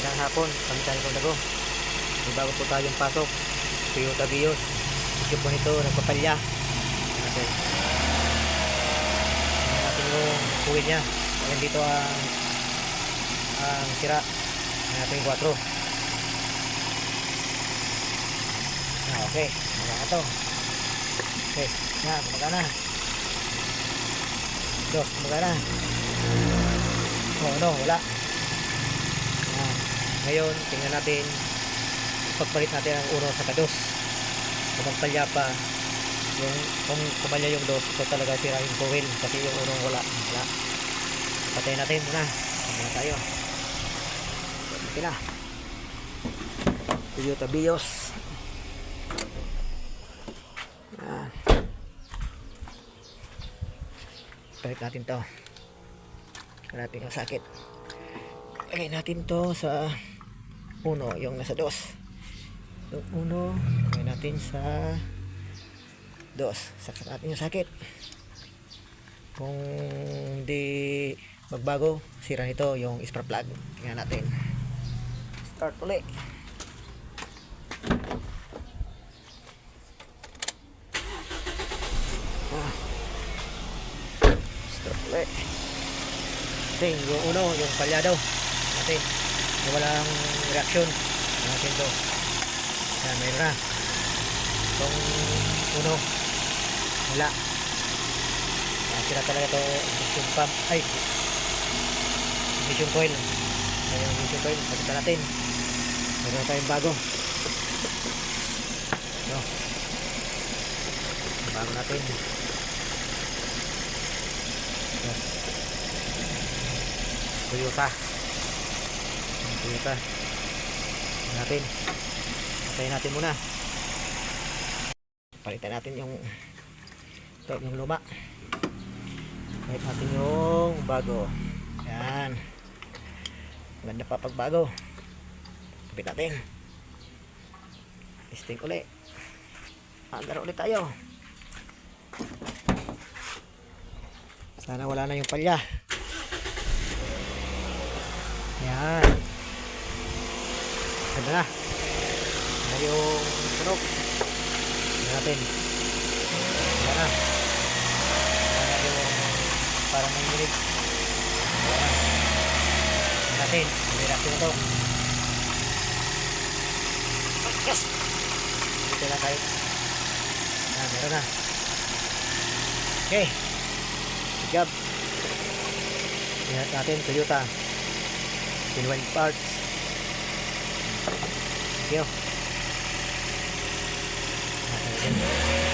Magandang hapon, kami tayo ng Dago. May bago po tayong pasok. Toyota Vios. Issue po nito, nagpapalya. Natin. Tingnan natin yung kuwil niya. Ayan dito ang ang sira. Tingnan natin yung 4. Ah, okay. Mga to. Okay. Yan, kumagana. Dos, kumagana. Oh, no, wala. Yan. Ngayon, tingnan natin pagpalit natin ang uno sa kados. Kung magpalya pa, yung, kung kumalya yung dos, ito talaga sira yung coil kasi yung uno wala. Wala. Patayin natin muna. Muna tayo. Okay na. Toyota Vios. Yan. Palit natin to. Palit natin yung sakit. Lagay natin to sa uno, yung nasa dos. Yung uno, lagay natin sa dos. Saksak natin yung sakit. Kung hindi magbago, sira nito yung spark plug. Tingnan natin. Start ulit. Ah. Start ulit. Ting, yung uno, yung palyado. Natin. Yung walang reaction. Natin to. Yan, mayroon na. Itong uno. Wala. Yan, sira talaga to ignition pump. Ay, ignition coil. Yung ignition coil. Pagkita natin. Mayroon na tayong bago. No. Bago natin. No. Toyota. Toyota. Tingnan natin. Patayin natin muna. Palitan natin yung ito, yung luma. Palit natin yung bago. Yan. Ganda pa pag bago. Kapit natin. Testing uli. Andar ulit tayo. Sana wala na yung palya. Yan. Ganda na. Na yung tunog. Tignan natin. Ganda na. Ganda na yung parang may milig. Ganda natin. May reaction na to. Yes! Dito na tayo. Yan, meron na. Okay. Good job. Tingnan natin, Toyota. Genuine parts. You. Thank you.